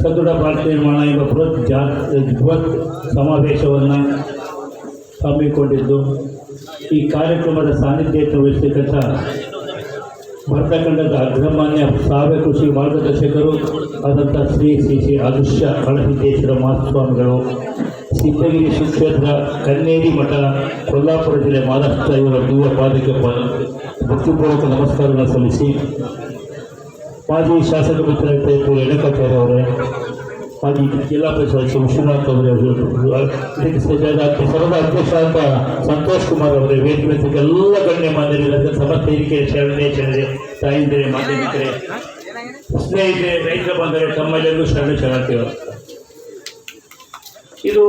ಸದೃಢ ಭಾರತ ನಿರ್ಮಾಣ ಎಂಬ ಬೃಹತ್ ಜಾ ಬೃಹತ್ ಸಮಾವೇಶವನ್ನು ಹಮ್ಮಿಕೊಂಡಿದ್ದು, ಈ ಕಾರ್ಯಕ್ರಮದ ಸಾನ್ನಿಧ್ಯ ವಹಿಸತಕ್ಕಂಥ ಭರತಖಂಡದ ಅಗ್ರಮಾನ್ಯ ಸಾವ್ಯ ಕೃಷಿ ಮಾರ್ಗದರ್ಶಕರು ಆದಂಥ ಶ್ರೀ ಶ್ರೀ ಶ್ರೀ ಅದೃಶ್ಯ ಕಳಸಿದ್ದೇಶ್ವರ ಮಹಾಸ್ವಾಮಿಗಳು, ಸಿದ್ಧಗಿರಿ ಶ್ರೀಕ್ಷೇತ್ರ ಕನ್ನೇರಿ ಮಠ, ಕೊಲ್ಲಾಪುರ ಜಿಲ್ಲೆ ಮಹಾರಾಷ್ಟ್ರ ಇವರ ದಿವ್ಯ ಪಾದಕ್ಕೆ ಭಕ್ತಿಪೂರ್ವಕ ನಮಸ್ಕಾರಗಳನ್ನು ಸಲ್ಲಿಸಿ ಮಾಜಿ ಶಾಸಕ ಮಿತ್ರ ಎಡಕಾಚಾರ್ಯ ಅವರೇ. ಮಾಜಿ ಜಿಲ್ಲಾ ಪರಿಷತ್ ವಿಶ್ವನಾಥ್ ಅವರೇ ಇದಕ್ಕೆ ಸರದ ಅಧ್ಯಕ್ಷ ಅಂತ ಸಂತೋಷ್ ಕುಮಾರ್ ಅವರೇ, ವೇದಿಕೆ ಎಲ್ಲ ಗಣ್ಯ ಮಾನ್ಯರಿದ್ದಾರೆ ಸಮಸ್ಯೆ ಹಿರಿಕೆ, ಶರಣೆ ಶರಣೆ, ತಾಯಿಂದರೆ ಮಾಧ್ಯಮಿಕರೇ ಸ್ನೇಹಿತರೆ ರೈತ ಬಂದರೆ ತಮ್ಮೆಲ್ಲರಿಗೂ ಶರಣ ಶರಣಾರ್ಥಿಗಳು ಇದು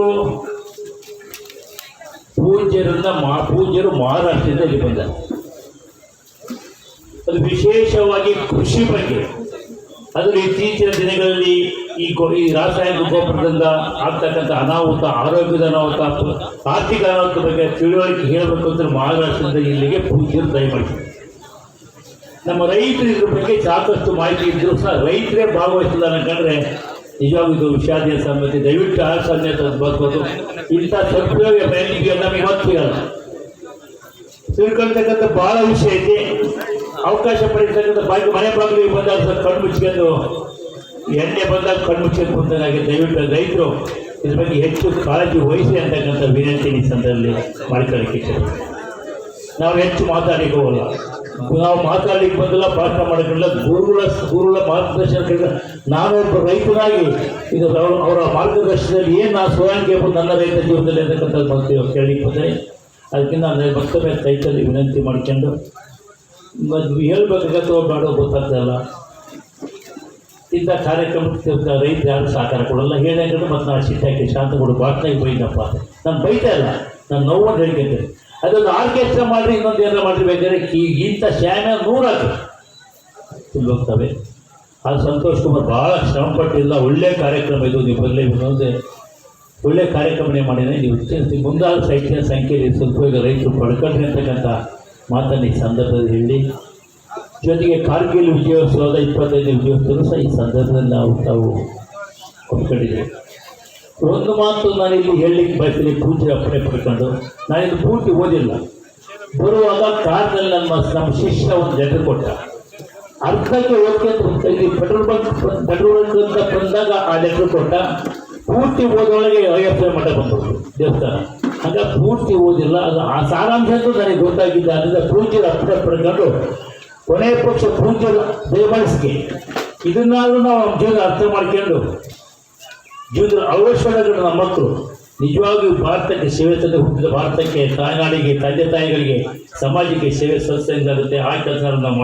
ಪೂಜ್ಯರನ್ನ ಮಾ, ಪೂಜ್ಯರು ಮಹಾರಾಷ್ಟ್ರದಲ್ಲಿ ಬಂದ. ಅದು ವಿಶೇಷವಾಗಿ ಕೃಷಿ ಬಗ್ಗೆ. ಅದರ ಇತ್ತೀಚಿನ ದಿನಗಳಲ್ಲಿ ಈ ಗೊ, ಈ ರಾಸಾಯನಿಕ ಗೊಬ್ಬರದಿಂದ ಆಗ್ತಕ್ಕಂಥ ಅನಾಹುತ, ಆರೋಗ್ಯದ ಅನಾಹುತ, ಆರ್ಥಿಕ ಅನಾಹುತ ಬಗ್ಗೆ ತಿಳುವಳಿಕೆ ಹೇಳಬೇಕು ಅಂತ ಮಹಾರಾಷ್ಟ್ರದಿಂದ ಇಲ್ಲಿಗೆ ಪೂಜ್ಯರು ದಯಮಾಡಿ ನಮ್ಮ ರೈತರು ಇದ್ರ ಬಗ್ಗೆ ಸಾಕಷ್ಟು ಮಾಹಿತಿ ಇದ್ದರೂ ಸಹ ರೈತರೇ ಭಾಗವಹಿಸಿಲ್ಲ ಕಂಡ್ರೆ ನಿಜವಾಗೂ ಇದು ವಿಷಾದಿಯ ಸಂಗತಿ. ದಯವಿಟ್ಟು ಆ ಸಮಯ ಬರ್ಬೋದು ಇಂಥ ಸದುಪಯೋಗ ಬೆಳಗ್ಗೆ ನಮಗೆ ಇವತ್ತು ಸಿಗಲ್ಲ ತಿಳ್ಕೊಳ್ತಕ್ಕಂಥ ಭಾಳ ವಿಷಯ ಐತಿ ಅವಕಾಶ ಪಡಿತಕ್ಕಂಥ ಬಾಕಿ ಮನೆ ಬಾಗಿಲಿಗೆ ಬಂದಾಗ ಕಣ್ಣು ಮುಚ್ಕೊಂಡು ಎಣ್ಣೆ ಬಂದಾಗ ಕಣ್ಣು ಮುಚ್ಕೊಂಡು ಬಂದಾಗ ದಯವಿಟ್ಟು ರೈತರು ಇದ್ರ ಬಗ್ಗೆ ಹೆಚ್ಚು ಕಾಳಜಿ ವಹಿಸಿ ಅಂತಕ್ಕಂಥ ವಿನಂತಿ ಈ ಸಂದರ್ಭದಲ್ಲಿ ಮಾಡ್ಕೊಳ್ಳಿಕ್ಕೆ ನಾವು ಹೆಚ್ಚು ಮಾತಾಡಲಿಕ್ಕೆ ಹೋಗಲ್ಲ. ನಾವು ಮಾತಾಡಲಿಕ್ಕೆ ಬಂದಿಲ್ಲ ಪಾಠ ಮಾಡೋಕ್ಕಿಲ್ಲ, ಗುರುಗಳ ಗುರುಗಳ ಮಾರ್ಗದರ್ಶನ ನಾನೊಬ್ಬ ರೈತನಾಗಿ ಇದು ಅವರ ಮಾರ್ಗದರ್ಶನದಲ್ಲಿ ಏನು ನಾನು ಕೇಳ್ಬೋದು ನನ್ನ ರೈತ ಜೀವನದಲ್ಲಿ ಅಂತಕ್ಕಂಥದ್ದು ಕೇಳಲಿಕ್ಕೆ ಬಂದರೆ, ಅದಕ್ಕಿಂತ ನಾನು ಮತ್ತೊಮ್ಮೆ ರೈತರಲ್ಲಿ ವಿನಂತಿ ಮಾಡ್ಕೊಂಡು ಮತ್ತು ಹೇಳ್ಬೇಕಾಗತ್ತೋ ಮಾಡೋ ಗೊತ್ತಾಗ್ತಲ್ಲ ಇಂಥ ಕಾರ್ಯಕ್ರಮಕ್ಕೆ ರೈತರು ಯಾರು ಸಹಕಾರ ಕೊಡೋಲ್ಲ. ಹೇಳಿದ್ರೆ ಮತ್ತು ನಾನು ಶಾಂತ ಕೂಡ ಬಾಟ್ನಾಗಿ ಬೈದಪ್ಪ ನಾನು ಬೈತಾ ಇಲ್ಲ. ನಾನು ನೋವನ್ನು ಹೇಳ್ಕೊಂತೀನಿ ಅದೊಂದು ಆರ್ಕೆಸ್ಟ್ರಾ ಮಾಡಿರಿ, ಇನ್ನೊಂದು ಏನಾರು ಮಾಡಿರಿ ಬೇಕಾದ್ರೆ ಇಂಥ ಶ್ಯಾಮ ನೂರಾಕು ಹೋಗ್ತವೆ. ಆ ಸಂತೋಷ್ ಕುಮಾರ್ ಭಾಳ ಶ್ರಮಪಟ್ಟಿಲ್ಲ. ಒಳ್ಳೆ ಕಾರ್ಯಕ್ರಮ ಇದು. ನೀವು ಬರಲಿ ಇನ್ನೊಂದು ಒಳ್ಳೆ ಕಾರ್ಯಕ್ರಮನೇ ಮಾಡಿದ್ರೆ ನೀವು ಮುಂದಾದ ಸೈಟಿನ ಸಂಖ್ಯೆಯಲ್ಲಿ ಸ್ವಲ್ಪ ರೈತರು ಪಡ್ಕೊಂಡ್ರಿ ಅಂತಕ್ಕಂಥ ಮಾತನ್ನು ಈ ಸಂದರ್ಭದಲ್ಲಿ ಹೇಳಿ, ಜೊತೆಗೆ ಕಾರ್ಗಿಲ್ ವಿಜಯೋತ್ಸವದ ಇಪ್ಪತ್ತೈದು ವಿಜಯೋತ್ಸವ ಸಹ ಈ ಸಂದರ್ಭದಲ್ಲಿ ನಾವು ತಾವು ಒಪ್ಕೊಂಡಿದ್ದೇವೆ. ಒಂದು ಮಾತು ನಾನು ಇಲ್ಲಿ ಹೇಳಲಿಕ್ಕೆ ಬಯಸ್ತೀನಿ ಪೂಜೆ ಅಪ್ಪಣೆ ಪಡ್ಕೊಂಡು. ನಾನಿದು ಪೂರ್ತಿ ಓದಿಲ್ಲ. ಬರುವಾಗ ಕಾರ್ನಲ್ಲಿ ನಮ್ಮ ನಮ್ಮ ಶಿಷ್ಯ ಒಂದು ಲೆಟರ್ ಕೊಟ್ಟ. ಅರ್ಧಕ್ಕೆ ಓದ್ಕೊಂಡು ಇಲ್ಲಿ ಪೆಟ್ರೋಲ್ ಬಂಕ್ ಪೆಟ್ರೋಲ್ ಅಂತ ಬಂದಾಗ ಆ ಲೆಟರ್ ಕೊಟ್ಟ. ಪೂರ್ತಿ ಓದೊಳಗೆ ಅಯ್ಯಪ್ಪ ಮಠ ಬಂದ್ಬಿಟ್ಟು ದೇವಸ್ಥಾನ. ಹಂಗ ಪೂರ್ತಿ ಓದಿಲ್ಲ. ಅದು ಆ ಸಾರಾಂಶ ಅಂತೂ ನನಗೆ ಗೊತ್ತಾಗಿದ್ದ ಅದರಿಂದ ಪೂಜ್ಯರ ಅರ್ಥ ಪಡ್ಕೊಂಡು ಕೊನೆ ಪಕ್ಷ ಪೂಜ್ಯರ ದಯಮಾಡಿಸಿಕೆ ಇದನ್ನಾದ್ರೂ ನಾವು ನಮ್ಮ ಜೀವನ ಅರ್ಥ ಮಾಡ್ಕೊಂಡು ಜೀವನದ ಅವಶ್ಯಕತೆಗಳು ನಮ್ಮ ಮಕ್ಕಳು ನಿಜವಾಗಿಯೂ ಭಾರತಕ್ಕೆ ಸೇವೆ ತಂದು ಹುಟ್ಟಿದ ಭಾರತಕ್ಕೆ ತಾಯ್ನಾಡಿಗೆ ತಂದೆ ತಾಯಿಗಳಿಗೆ ಸಮಾಜಕ್ಕೆ ಸೇವೆ ಸಲ್ಲಿಸಿದಂಗಾಗುತ್ತೆ ಆ ಕೆಲಸ ನಾವು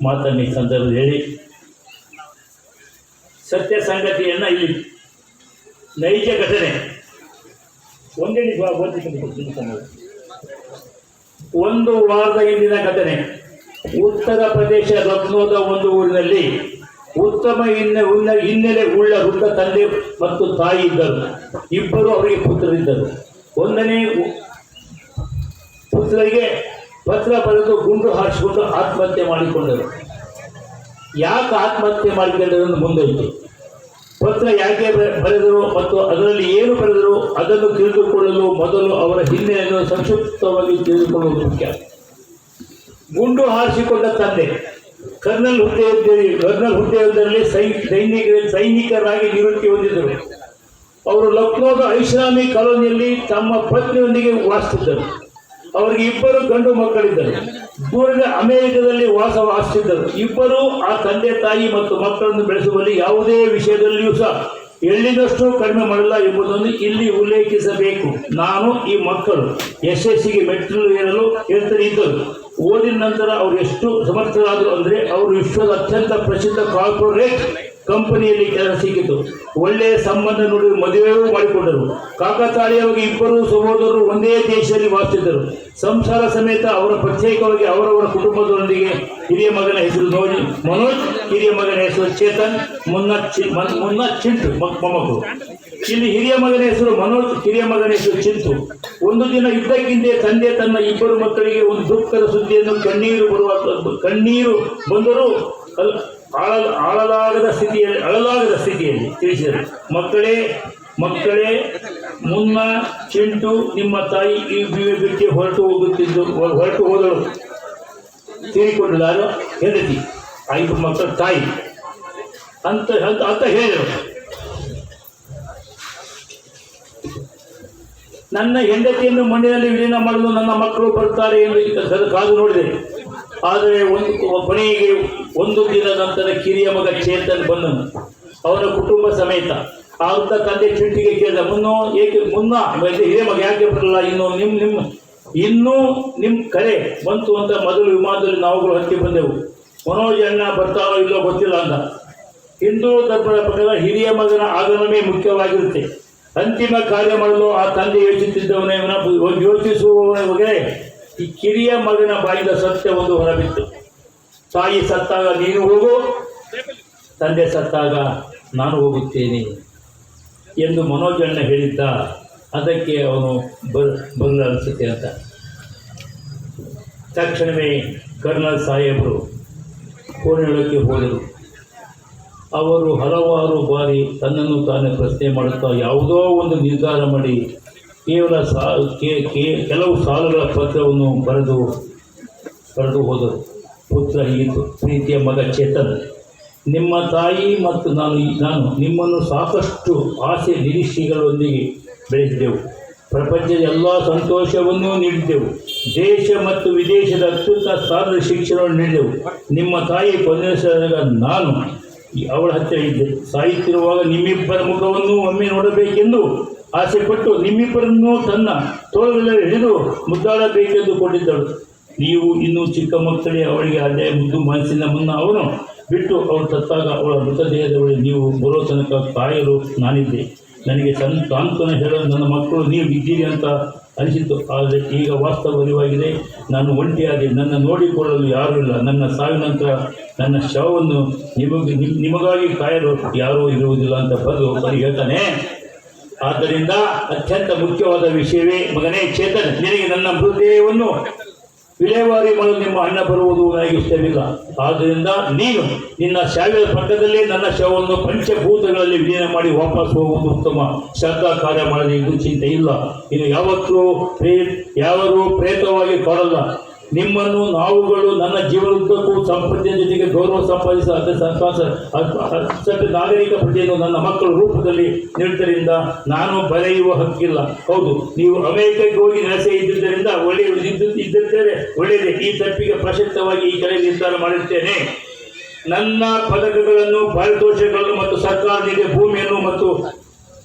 ಮಾತನ್ನು ಈ ಸಂದರ್ಭದಲ್ಲಿ ಹೇಳಿ. ಸತ್ಯ ಸಂಗತಿಯನ್ನು ಇಲ್ಲಿ ನೈಜ ಘಟನೆ ಒಂದೇ ನಿಮಿಷ ಓದ್ಲಿಕ್ಕೆ ಒಂದು ವಾರದ ಹಿಂದಿನ ಘಟನೆ ಉತ್ತರ ಪ್ರದೇಶ ಲಕ್ನೋದ ಒಂದು ಊರಿನಲ್ಲಿ ಉತ್ತಮ ಹಿನ್ನೆ ಉಳ್ಳ ಹಿನ್ನೆಲೆ ಉಳ್ಳ ವೃದ್ಧ ತಂದೆ ಮತ್ತು ತಾಯಿ ಇದ್ದರು. ಇಬ್ಬರು ಅವರಿಗೆ ಪುತ್ರರಿದ್ದರು. ಒಂದನೇ ಪುತ್ರರಿಗೆ ಪತ್ರ ಬರೆದು ಗುಂಡು ಹಾರಿಸಿಕೊಂಡು ಆತ್ಮಹತ್ಯೆ ಮಾಡಿಕೊಂಡರು. ಯಾಕೆ ಆತ್ಮಹತ್ಯೆ ಮಾಡಿಕೊಂಡರು ಮುಂದೈತೆ ಪತ್ರ ಯಾಕೆ ಬರೆ- ಬರೆದರು ಮತ್ತು ಅದರಲ್ಲಿ ಏನು ಬರೆದರು ಅದನ್ನು ತಿಳಿದುಕೊಳ್ಳಲು ಮೊದಲು ಅವರ ಹಿನ್ನೆಲೆಯನ್ನು ಸಂಕ್ಷಿಪ್ತವಾಗಿ ತಿಳಿದುಕೊಳ್ಳುವುದು ಮುಖ್ಯ. ಗುಂಡು ಹಾರಿಸಿಕೊಂಡ ತಂದೆ, ಕರ್ನಲ್ ಹುದ್ದೆಯಲ್ಲಿ ಕರ್ನಲ್ ಹುದ್ದೆಯೊಂದರಲ್ಲಿ ಸೈ ಸೈನಿಕ ಸೈನಿಕರಾಗಿ ನಿವೃತ್ತಿ ಹೊಂದಿದ್ದರು. ಅವರು ಲಕ್ನೋದ ಐಷಾಮಿ ಕಾಲೋನಿಯಲ್ಲಿ ತಮ್ಮ ಪತ್ನಿಯೊಂದಿಗೆ ವಾಸಿಸಿದ್ದರು. ಅವರಿಗೆ ಇಬ್ಬರು ಗಂಡು ಮಕ್ಕಳಿದ್ದರು. ದೂರದ ಅಮೆರಿಕದಲ್ಲಿ ವಾಸ ವಾಸಿಸಿದ್ದರು ಇಬ್ಬರು ಆ ತಂದೆ, ತಾಯಿ ಮತ್ತು ಮಕ್ಕಳನ್ನು ಬೆಳೆಸುವಲ್ಲಿ ಯಾವುದೇ ವಿಷಯದಲ್ಲಿಯೂ ಸಹ ಎಳ್ಳಿನಷ್ಟು ಕಡಿಮೆ ಮಾಡಲ್ಲ ಎಂಬುದನ್ನು ಇಲ್ಲಿ ಉಲ್ಲೇಖಿಸಬೇಕು. ನಾನು ಈ ಮಕ್ಕಳು ಯಶಸ್ಸಿಗೆ ಮೆಟ್ಟಿಲು ಏರಲು ಹೇಳ್ತಾನೆ ಇದ್ದರು. ಓದಿನ ನಂತರ ಅವರು ಎಷ್ಟು ಸಮರ್ಥರಾದರು ಅಂದರೆ ಅವರು ವಿಶ್ವದ ಅತ್ಯಂತ ಪ್ರಸಿದ್ಧ ಕಾರ್ಪೊರೇಟ್ ಕಂಪನಿಯಲ್ಲಿ ಕೆಲಸ ಸಿಕ್ಕಿತು. ಒಳ್ಳೆಯ ಸಂಬಂಧ ನೋಡಿ ಮದುವೆಯೂ ಮಾಡಿಕೊಂಡರು. ಕಾಕತಾಳೀಯವಾಗಿ ಇಬ್ಬರು ಸಹೋದರರು ಒಂದೇ ದೇಶದಲ್ಲಿ ವಾಸಿಸಿದ್ದರು. ಸಂಸಾರ ಸಮೇತ ಅವರ ಪ್ರತ್ಯೇಕವಾಗಿ ಅವರವರ ಕುಟುಂಬದೊಂದಿಗೆ ಹಿರಿಯ ಮಗನ ಹೆಸರು ನೋಡಿ ಮನೋಜ್, ಹಿರಿಯ ಮಗನ ಹೆಸರು ಚೇತನ್, ಮುನ್ನ ಚಿ ಮನ್- ಮುನ್ನ ಚಿಂಟು ಮೊಮ್ಮಕ್ಕಳು ಇಲ್ಲಿ ಹಿರಿಯ ಮಗನ ಹೆಸರು ಮನೋಜ್, ಹಿರಿಯ ಮಗನ ಹೆಸರು ಚಿಂತು ಒಂದು ದಿನ ಇದ್ದಕ್ಕಿಂತೆ ತಂದೆ ತನ್ನ ಇಬ್ಬರು ಮಕ್ಕಳಿಗೆ ಒಂದು ದುಃಖದ ಸುದ್ದಿಯನ್ನು ಕಣ್ಣೀರು ಬರುವ, ಕಣ್ಣೀರು ಬಂದರೂ ಅಲ್ಲ ಆಳ ಆಳಲಾಗದ ಸ್ಥಿತಿಯಲ್ಲಿ, ಅಳಲಾಗದ ಸ್ಥಿತಿಯಲ್ಲಿ ತಿಳಿಸಿದರು. ಮಕ್ಕಳೇ ಮಕ್ಕಳೇ, ಮುನ್ನ ಚಿಂಟು ನಿಮ್ಮ ತಾಯಿ ಈ ಬಿಟ್ಟು ಹೊರಟು ಹೋಗುತ್ತಿದ್ದು ಹೊರಟು ಹೋದಳು. ತೀರಿಕೊಂಡಿದ್ದಾರೆ ಹೆಂಡತಿ. ಐದು ಮಕ್ಕಳ ತಾಯಿ. ಅಂತ ಅಂತ ಅಂತ ಹೇಳಿದರು. ನನ್ನ ಹೆಂಡತಿಯನ್ನು ಮಣ್ಣಿನಲ್ಲಿ ವಿಲೀನ ಮಾಡಲು ನನ್ನ ಮಕ್ಕಳು ಬರುತ್ತಾರೆ ಎಂದು ಕಾದು ನೋಡಿದೆ. ಆದರೆ ಒಂದು ಕೊನೆಗೆ ಒಂದು ದಿನ ನಂತರ ಕಿರಿಯ ಮಗ ಚೇತನ್ ಬಂದನು. ಅವನ ಕುಟುಂಬ ಸಮೇತ. ಆಗ ತಂದೆ ಚೀಟಿಗೆ ಕೇಳಿದ, ಮುನ್ನೋ, ಏಕೆ ಮುನ್ನ? ಹಿರಿಯ ಮಗ, ಯಾಕೆ ಬರಲ್ಲ ಇನ್ನು ನಿಮ್ಮ ನಿಮ್ಮ ಇನ್ನೂ ನಿಮ್ಮ ಕರೆ ಬಂತು ಅಂತ ಮೊದಲು ವಿಮಾನದಲ್ಲಿ ನಾವುಗಳು ಹತ್ತಿ ಬಂದೆವು. ಮನೋಜ್ ಅಣ್ಣ ಬರ್ತಾರೋ ಇಲ್ಲೋ ಗೊತ್ತಿಲ್ಲ ಅಂತ ಹಿಂದೂ ಧರ್ಮದ ಪ್ರಕಾರ ಹಿರಿಯ ಮಗನ ಆಗಮನವೇ ಮುಖ್ಯವಾಗಿರುತ್ತೆ. ಅಂತಿಮ ಕಾರ್ಯ ಮಾಡಲು ಆ ತಂದೆ ಯೋಚಿಸುತ್ತಿದ್ದವನೇ ಯೋಚಿಸುವವನಿಗೆ ಈ ಕಿರಿಯ ಮಗನ ಬಾಯಿಂದ ಸತ್ಯ ಒಂದು ಹೊರಬಿತ್ತು. ತಾಯಿ ಸತ್ತಾಗ ನೀನು ಹೋಗು, ತಂದೆ ಸತ್ತಾಗ ನಾನು ಹೋಗುತ್ತೇನೆ ಎಂದು ಮನೋಜಣ್ಣ ಹೇಳಿದ್ದ. ಅದಕ್ಕೆ ಅವನು ಬರ್ ಬರಲು ಅನಿಸುತ್ತೆ ಅಂತ. ತಕ್ಷಣವೇ ಕರ್ನಲ್ ಸಾಹೇಬರು ಕೋಣೆಯೊಳಕ್ಕೆ ಹೋದರು. ಅವರು ಹಲವಾರು ಬಾರಿ ತನ್ನನ್ನು ತಾನೇ ಪ್ರಶ್ನೆ ಮಾಡುತ್ತಾ, ಯಾವುದೋ ಒಂದು ನಿರ್ಧಾರ ಮಾಡಿ ಕೇವಲ ಸಾ ಕೆಲವು ಸಾಲುಗಳ ಪತ್ರವನ್ನು ಬರೆದು ಬರೆದು ಹೋದರು. ಪುತ್ರ ಹೀಗಿತ್ತು ಪ್ರೀತಿಯ ಮಗ ಚೇತನ್, ನಿಮ್ಮ ತಾಯಿ ಮತ್ತು ನಾನು ನಾನು ನಿಮ್ಮನ್ನು ಸಾಕಷ್ಟು ಆಸೆ ನಿರೀಕ್ಷೆಗಳೊಂದಿಗೆ ಬೆಳೆಸಿದೆವು. ಪ್ರಪಂಚದ ಎಲ್ಲ ಸಂತೋಷವನ್ನೂ ನೀಡಿದ್ದೆವು ದೇಶ ಮತ್ತು ವಿದೇಶದ ಅತ್ಯುತ್ತ ಸ್ಥಾನದ ಶಿಕ್ಷಣವನ್ನು ನೀಡಿದೆವು. ನಿಮ್ಮ ತಾಯಿ ಕೊನೆಯ ನಾನು ಈ ಅವಳ ಹತ್ತಿರ ಇದ್ದೆ. ಸಾಯುತ್ತಿರುವಾಗ ನಿಮ್ಮಿಬ್ಬರ ಮುಖವನ್ನು ಒಮ್ಮೆ ನೋಡಬೇಕೆಂದು ಆಸೆಪಟ್ಟು ನಿಮ್ಮಿಬ್ಬರನ್ನು ತನ್ನ ತೋಳುಗಳಲ್ಲಿ ಹಿಡಿದು ಮುದ್ದಾಡಬೇಕೆಂದು ಕೊಂಡಿದ್ದಳು ನೀವು ಇನ್ನೂ ಚಿಕ್ಕ ಮಕ್ಕಳೇ ಅವಳಿಗೆ ಅದೇ ಮುದ್ದು ಮನಸ್ಸಿನ ಮುನ್ನ ಅವನು ಬಿಟ್ಟು ಅವಳು ಸತ್ತಾಗ ಅವಳ ಮೃತದೇಹದ ಬಳಿ ನೀವು ಬರೋ ತನಕ ಕಾಯಲು ನಾನಿದ್ದೆ. ನನಗೆ ತನ್ನ ತಾಂತನ ಹೇಳಲು ನನ್ನ ಮಕ್ಕಳು ನೀವು ಇದ್ದೀರಿ ಅಂತ ಅನಿಸಿತು ಆದರೆ ಈಗ ವಾಸ್ತವ ಅರಿವಾಗಿದೆ ನಾನು ಒಂಟಿಯಾಗಿ ನನ್ನ ನೋಡಿಕೊಳ್ಳಲು ಯಾರೂ ಇಲ್ಲ. ನನ್ನ ಸಾವಿನ ನಂತರ ನನ್ನ ಶವವನ್ನು ನಿಮಗೆ ನಿಮ್- ನಿಮಗಾಗಿ ಕಾಯಲು ಯಾರೂ ಇರುವುದಿಲ್ಲ ಅಂತ ಬಂದು ಬರೀ ಹೇಳ್ತಾನೆ. ಆದ್ದರಿಂದ ಅತ್ಯಂತ ಮುಖ್ಯವಾದ ವಿಷಯವೇ, ಮಗನೇ, ಚೇತನ್, ನಿನಗೆ ನನ್ನ ಮೃತದೇಹವನ್ನು ವಿಲೇವಾರಿ ಮಾಡಲು ನಿಮ್ಮ ಅಣ್ಣ ಬರುವುದು ನನಗೆ ಇಷ್ಟವಿಲ್ಲ. ಆದ್ದರಿಂದ ನೀನು ನಿನ್ನ ಶಾವಿನ ಪಕ್ಕದಲ್ಲಿ ನನ್ನ ಶವವನ್ನು ಪಂಚಭೂತಗಳಲ್ಲಿ ವಿಲೀನ ಮಾಡಿ ವಾಪಸ್ ಹೋಗುವುದು ಉತ್ತಮ. ಶ್ರದ್ಧಾ ಕಾರ್ಯ ಮಾಡಲಿ ಇದು ಚಿಂತೆ ಇಲ್ಲ ಇನ್ನು ಯಾವತ್ತೂ ಪ್ರೇ ಯಾವರೂ ಪ್ರೇತವಾಗಿ ಕಾಡಲ್ಲ. ನಿಮ್ಮನ್ನು ನಾವುಗಳು ನನ್ನ ಜೀವನಕ್ಕೂ ಸಂಪತ್ತಿನ ಜೊತೆಗೆ ಗೌರವ ಸಂಪಾದಿಸ ನಾಗರಿಕ ಪ್ರಜೆಯನ್ನು ನನ್ನ ಮಕ್ಕಳ ರೂಪದಲ್ಲಿ ನೀಡುವುದರಿಂದ ನಾನು ಬರೆಯುವ ಹಕ್ಕಿಲ್ಲ. ಹೌದು, ನೀವು ಅಮೆರಿಕಕ್ಕೆ ಹೋಗಿ ನೆಲೆಸೆ ಇದ್ದಿದ್ದರಿಂದ ಒಳ್ಳೆಯ ಇದ್ದು ಇದ್ದಿದ್ದರೆ ಒಳ್ಳೆಯದೇ. ಈ ತಪ್ಪಿಗೆ ಪ್ರಶಸ್ತವಾಗಿ ಈ ಕಡೆ ನಿರ್ಧಾರ ಮಾಡಿರ್ತೇನೆ. ನನ್ನ ಪದಕಗಳನ್ನು ಪಾರಿತೋಷಗಳನ್ನು ಮತ್ತು ಸರ್ಕಾರ ಭೂಮಿಯನ್ನು ಮತ್ತು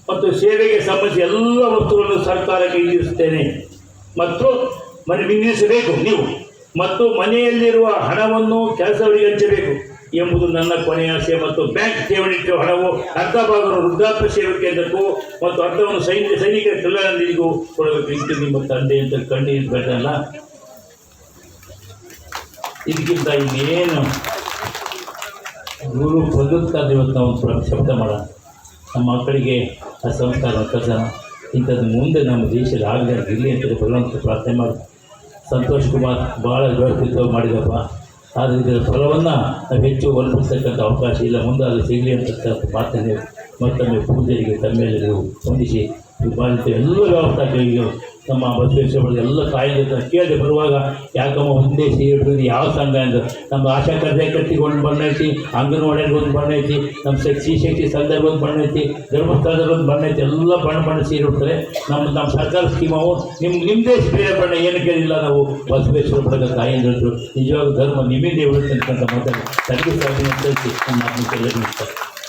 ಮತ್ತು ಸೇವೆಗೆ ಸಂಬಂಧಿಸಿದ ಎಲ್ಲ ವಸ್ತುಗಳನ್ನು ಸರ್ಕಾರಕ್ಕೆ ಇರಿಸುತ್ತೇನೆ. ಮತ್ತು ಮನೆ ನಿಲ್ಲಿಸಬೇಕು ನೀವು. ಮತ್ತು ಮನೆಯಲ್ಲಿರುವ ಹಣವನ್ನು ಕೆಲಸಗಳಿಗೆ ಹಂಚಬೇಕು ಎಂಬುದು ನನ್ನ ಕೊನೆಯ ಆಸೆ ಮತ್ತು ಬ್ಯಾಂಕ್ ಠೇವಣಿ ಇಟ್ಟಿರುವ ಹಣವು ಅರ್ಧ ಭಾಗವನ್ನು ವೃದ್ಧಾಪ್ಯ ಸೇವೆ ಕೇಂದ್ರಕ್ಕೂ ಮತ್ತು ಅರ್ಧವನ್ನು ಸೈನಿಕ ಸೈನಿಕರ ಕಲ್ಯಾಣ ನಿಧಿಗೂ ಕೊಡಬೇಕು ನಿಮ್ಮ ತಂದೆ ಅಂತ ಕಣ್ಣೀರು ಬೇಡಲ್ಲ. ಇದಕ್ಕಿಂತ ಇನ್ನೇನು? ಗುರು ಬದುಕ್ತಾದ ಇವತ್ತು ಪ್ರ- ಶಬ್ದ ಮಾಡ ನಮ್ಮ ಮಕ್ಕಳಿಗೆ ಆ ಸಂಸ್ಕಾರ ಕಸ ಇಂಥದ್ದು ಮುಂದೆ ನಮ್ಮ ದೇಶದ ಆಗಲಿ ಇರಲಿ ಅಂತ ಭಗವಂತ ಪ್ರಾರ್ಥನೆ ಮಾಡಿ ಸಂತೋಷ್ ಕುಮಾರ್ ಭಾಳ ವ್ಯವಸ್ಥಿತವಾಗಿ ಮಾಡಿದಪ್ಪ. ಆದರೆ ಇದರ ಫಲವನ್ನು ಹೆಚ್ಚು ಒಲ್ಪಿಸ್ತಕ್ಕಂಥ ಅವಕಾಶ ಇಲ್ಲ. ಮುಂದೆ ಅದು ಸಿಗಲಿ ಅಂತಕ್ಕಂಥ ಮಾತನ್ನು ಮತ್ತೊಮ್ಮೆ ಪೂಜೆಗೆ ತಮ್ಮೆಲ್ಲರಿಗೂ ಹೊಂದಿಸಿ ಈ ಎಲ್ಲರೂ ಎಲ್ಲ ವ್ಯವಸ್ಥೆಗಳಿಗೂ ನಮ್ಮ ಬಸವೇಶ್ವರ ಎಲ್ಲ ಕಾಯಿಲೆ ಅಂತ ಕೇಳಿದೆ ಬರುವಾಗ, ಯಾಕಮ್ಮ ಒಂದೇ ಸೀರೆ ಯಾವ ಸಂಘ ಅಂತ ನಮ್ಮ ಆಶಾ ಕಾರ್ಯಕರ್ತಿಗೆ ಒಂದು ಬಣ್ಣ ಐತಿ ಒಂದು ಬಣ್ಣ ಐತಿ ನಮ್ಮ ಶಕ್ತಿ ಶಕ್ತಿ ಸಂಘದಲ್ಲಿ ಒಂದು ಬಣ್ಣೈತಿ ಧರ್ಮಸ್ಥಳದಲ್ಲಿ ಒಂದು ಬಣ್ಣ ಐತಿ ಎಲ್ಲ ಬಣ್ಣ ಬಣ್ಣ ಸೀರೆ ನಮ್ಮ ನಮ್ಮ ಸರ್ಕಾರ ಸ್ಕೀಮವು ನಿಮ್ಮ ನಿಮ್ಮದೇ ಬೇರೆ ಬಣ್ಣ, ಏನು ಕೇಳಿಲ್ಲ ನಾವು. ಬಸವೇಶ್ವರ ಬಡಗ ತಾಯಿ ಹೇಳಿದ್ರು. ನಿಜವಾಗ ಧರ್ಮ ನಿಮ್ಮಿಂದೇ ಅಂತ ಮಾತಾಡಿ. ಸರ್ವಿಸ್ ಆಗಿ ನಮ್ಮ ಆತ್ಮಕ್ಕೆ